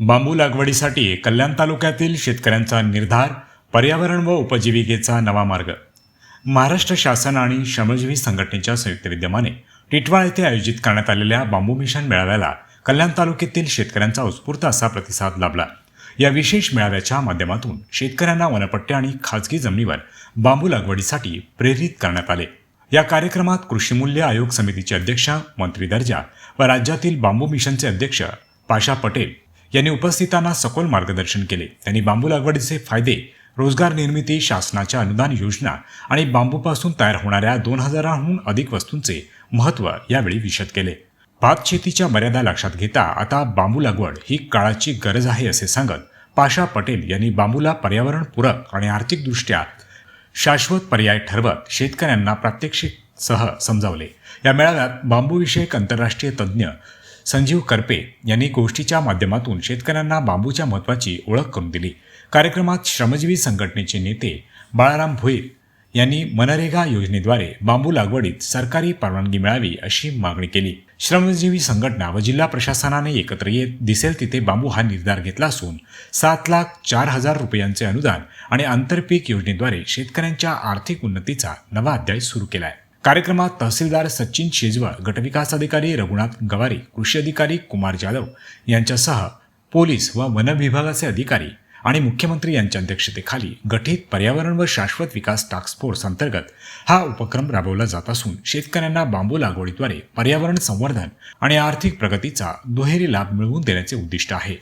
बांबू लागवडीसाठी कल्याण तालुक्यातील शेतकऱ्यांचा निर्धार पर्यावरण व उपजीविकेचा नवा मार्ग. महाराष्ट्र शासन आणि श्रमजीवी संघटनेच्या संयुक्त विद्यमाने टिटवाळ येथे आयोजित करण्यात आलेल्या बांबू मिशन मेळाव्याला कल्याण तालुक्यातील शेतकऱ्यांचा उत्स्फूर्त असा प्रतिसाद लाभला. या विशेष मेळाव्याच्या माध्यमातून शेतकऱ्यांना वनपट्ट्या आणि खाजगी जमिनीवर बांबू लागवडीसाठी प्रेरित करण्यात आले. या कार्यक्रमात कृषीमूल्य आयोग समितीचे अध्यक्ष मंत्री दर्जा व राज्यातील बांबू मिशनचे अध्यक्ष पाशा पटेल यांनी उपस्थितांना सखोल मार्गदर्शन केले. त्यांनी बांबू लागवडीचे फायदे रोजगार निर्मिती शासनाच्या अनुदान योजना आणि बांबूपासून तयार होणाऱ्या दोन हजारांहून अधिक वस्तूंचे महत्त्व यावेळी विशद केले. भात शेतीच्या मर्यादा लक्षात घेता आता बांबू लागवड ही काळाची गरज आहे असे सांगत पाशा पटेल यांनी बांबूला पर्यावरणपूरक आणि आर्थिकदृष्ट्या शाश्वत पर्याय ठरवत शेतकऱ्यांना प्रात्यक्षिकसह समजावले. या मेळाव्यात बांबूविषयक आंतरराष्ट्रीय तज्ज्ञ संजीव करपे यांनी गोष्टीच्या माध्यमातून शेतकऱ्यांना बांबूच्या महत्त्वाची ओळख करून दिली. कार्यक्रमात श्रमजीवी संघटनेचे नेते बाळाराम भोईर यांनी मनरेगा योजनेद्वारे बांबू लागवडीत सरकारी परवानगी मिळावी अशी मागणी केली. श्रमजीवी संघटना व जिल्हा प्रशासनाने एकत्र येत दिसेल तिथे बांबू हा निर्धार घेतला असून सात लाख चार हजार रुपयांचे अनुदान आणि आंतरपीक योजनेद्वारे शेतकऱ्यांच्या आर्थिक उन्नतीचा नवा अध्याय सुरू केला आहे कार्यक्रमात तहसीलदार सचिन शेजवळ गटविकास अधिकारी रघुनाथ गवारी कृषी अधिकारी कुमार जाधव यांच्यासह पोलीस व वन विभागाचे अधिकारी आणि मुख्यमंत्री यांच्या अध्यक्षतेखाली गठीत पर्यावरण व शाश्वत विकास टास्क फोर्स अंतर्गत हा उपक्रम राबवला जात असून शेतकऱ्यांना बांबू लागवडीद्वारे पर्यावरण संवर्धन आणि आर्थिक प्रगतीचा दुहेरी लाभ मिळवून देण्याचे उद्दिष्ट आहे.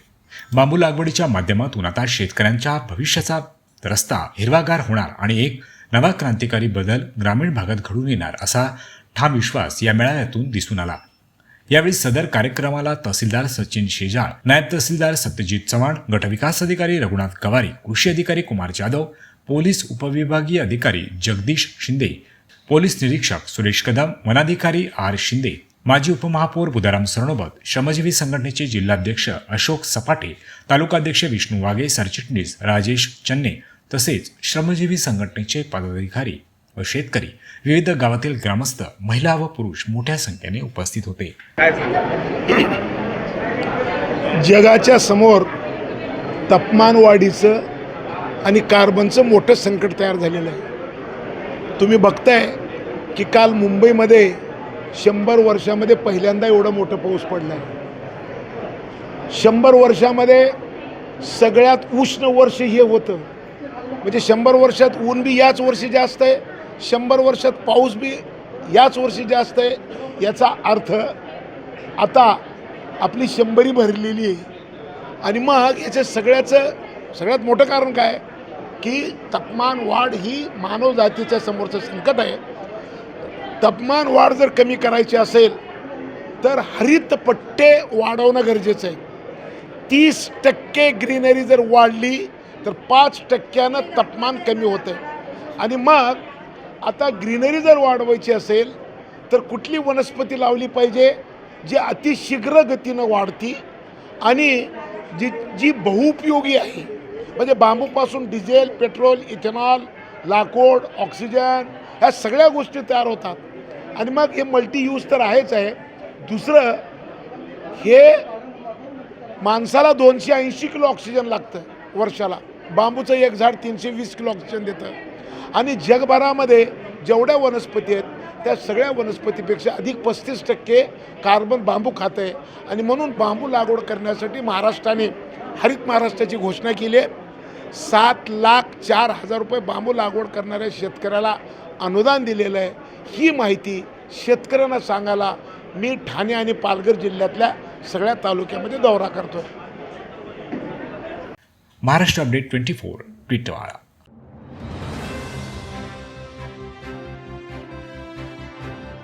बांबू लागवडीच्या माध्यमातून आता शेतकऱ्यांच्या भविष्याचा रस्ता हिरवागार होणार आणि एक नवा क्रांतिकारी बदल ग्रामीण भागात घडून येणार असा ठाम विश्वास या मेळाव्यातून दिसून आला. यावेळी सदर कार्यक्रमाला तहसीलदार सचिन शेजाळ नायब तहसीलदार सत्यजित चव्हाण गटविकास अधिकारी रघुनाथ गवारी कृषी अधिकारी कुमार जाधव पोलीस उपविभागीय अधिकारी जगदीश शिंदे पोलीस निरीक्षक सुरेश कदम वनाधिकारी आर शिंदे माजी उपमहापौर बुधाराम सरणोबत श्रमजीवी संघटनेचे जिल्हाध्यक्ष अशोक सपाटे तालुकाध्यक्ष विष्णू वाघे सरचिटणीस राजेश चन्ने तसेच श्रमजीवी संघटनेचे पदाधिकारी व शेतकरी विविध गावातील ग्रामस्थ महिला व पुरुष मोठ्या संख्येने उपस्थित होते. जगाच्या समोर तापमान वाढीचं आणि कार्बनचं मोठं संकट तयार झालेलं आहे. तुम्ही बघताय की काल मुंबईमध्ये शंभर वर्षामध्ये पहिल्यांदा एवढं मोठं पाऊस पडला आहे. शंभर वर्षामध्ये सगळ्यात उष्ण वर्ष हे होतं. म्हणजे शंभर वर्षात ऊन बी याच वर्षी जास्त आहे शंभर वर्षात पाऊस बी याच वर्षी जास्त आहे याचा अर्थ आता आपली शंभरी भरलेली आहे. आणि मग याच्या सगळ्याचं सगळ्यात मोठं कारण काय? की तापमान वाढ ही मानव जातीच्या समोरचं संकट आहे. तापमान वाढ जर कमी करायची असेल तर हरित पट्टे वाढवणं गरजेचं आहे. तीस टक्के ग्रीनरी जर वाढली तर पाच टक्क्यानं तापमान कमी होतं आणि मग आता ग्रीनरी जर वाढवायची असेल तर कुठली वनस्पती लावली पाहिजे जी अतिशीघ्र गतीनं वाढती आणि जी जी बहुपयोगी आहे. म्हणजे बांबूपासून डिझेल पेट्रोल इथेनॉल लाकूड ऑक्सिजन ह्या सगळ्या गोष्टी तयार होतात. आणि मग हे मल्टी यूज तर आहेच आहे. दुसरं हे माणसाला दोनशे ऐंशी किलो ऑक्सिजन लागतं वर्षाला. बांबूचं एक झाड तीनशे वीस किलो ऑक्सिजन देतं. आणि जगभरामध्ये जेवढ्या वनस्पती आहेत त्या सगळ्या वनस्पतीपेक्षा अधिक पस्तीस टक्के कार्बन बांबू खात आहे. आणि म्हणून बांबू लागवड करण्यासाठी महाराष्ट्राने हरित महाराष्ट्राची घोषणा केली आहे. सात लाख चार हजार रुपये बांबू लागवड करणाऱ्या शेतकऱ्याला अनुदान दिलेलं आहे. ही माहिती शेतकऱ्यांना सांगायला मी ठाणे आणि पालघर जिल्ह्यातल्या सगळ्या तालुक्यामध्ये दौरा करतो महाराष्ट्र अपडेट ट्वेंटी फोर ट्विटवाळा